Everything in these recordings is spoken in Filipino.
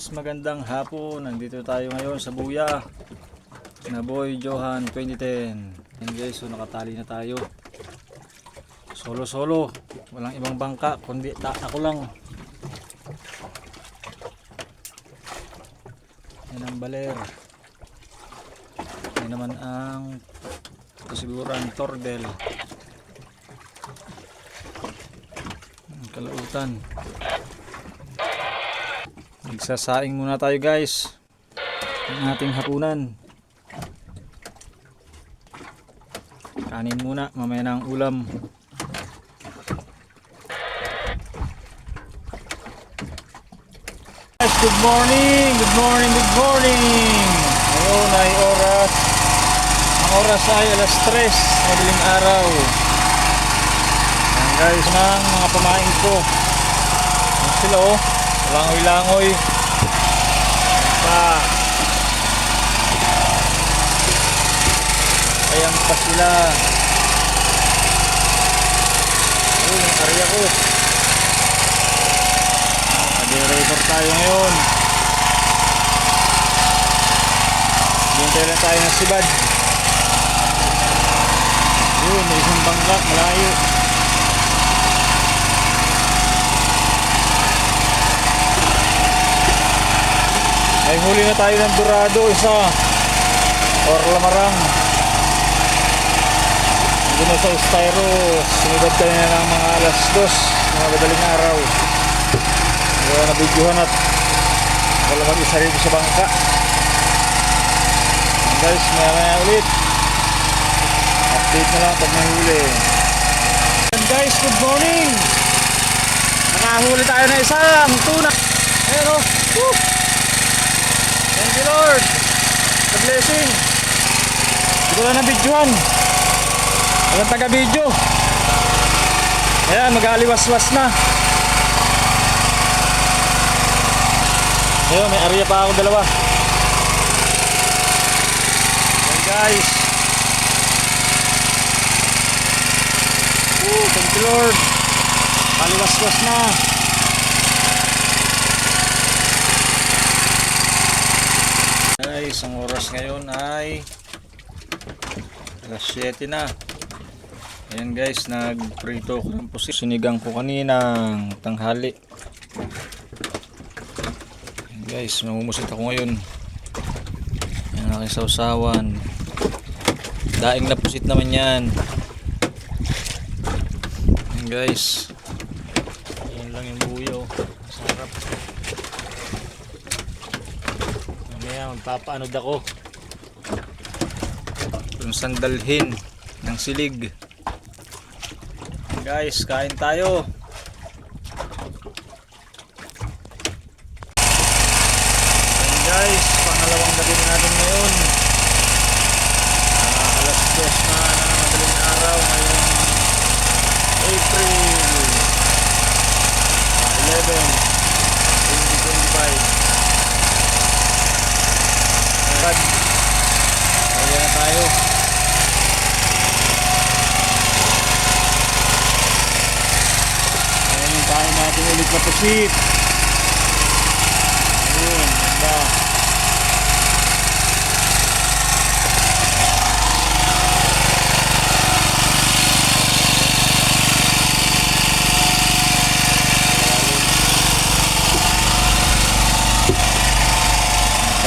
guys, magandang hapon. Nandito tayo ngayon sa Buya. Naboy Johan 2010. Yan guys, so nakatali na tayo. Solo solo. Walang ibang bangka, kundi ta ako lang. Yan ang baler. Yan naman ang ang tordel. Ang kalautan. Magsasaing muna tayo guys. Ang ating hapunan. Kanin muna, mamaya na ang ulam. Good morning, good morning, good morning. Ngayon ay oras. Ang oras ay alas 3, madaling araw. Ayan guys, ng mga pamain ko. Sila oh. Langoy-langoy. Pa. Ayan pa sila. Ayun, yung area ko. Moderator tayo ngayon. Hintay lang tayo ng sibad. Yun, may isang bangka, malayo. May huli na tayo ng dorado isa. Or lamarang na sa styro sinibad ka na ng mga alas dos mga madaling araw. Wala na videohan at wala mag isa rito sa bangka. And guys maya maya ulit. Update na lang pag may huli And guys good morning! Nakahuli tayo na isang tuna. Ayun o Woo! Thank you Lord. The blessing. Hindi ko lang na-videohan. Walang taga-video. Ayan, mag-aliwas-was na. Ayun, may area pa ako dalawa. Ayan guys. Woo, thank you Lord. Aliwas-was na. Guys, ang oras ngayon ay alas 7 na. Ayan guys, nagprito ko ng pusit. Sinigang ko kaninang tanghali. Ayan guys, mamumusit ako ngayon. Ayan ang aking sausawan. Daing na pusit naman yan. Ayan guys. Ayan lang yung buyo. Sarap. Mamaya magpapaanod ako. Yung sandalhin ng silig. Guys, kain tayo. Ayan guys, pangalawang gabi na natin ngayon. Ah, alas 2 na ng madaling araw ngayong April ah, 11, 2025. Agad. Kaya na tayo. Ayan yung kain natin ulit na pusit. Ayun, ganda.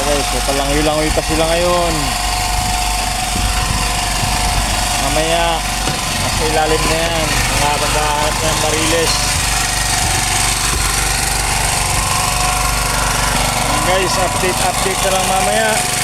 So guys, palangoy-langoy pa sila ngayon. Mamaya, nasa ilalim na yan. Mga maghahanap ng bariles. Guys, update update na lang mamaya.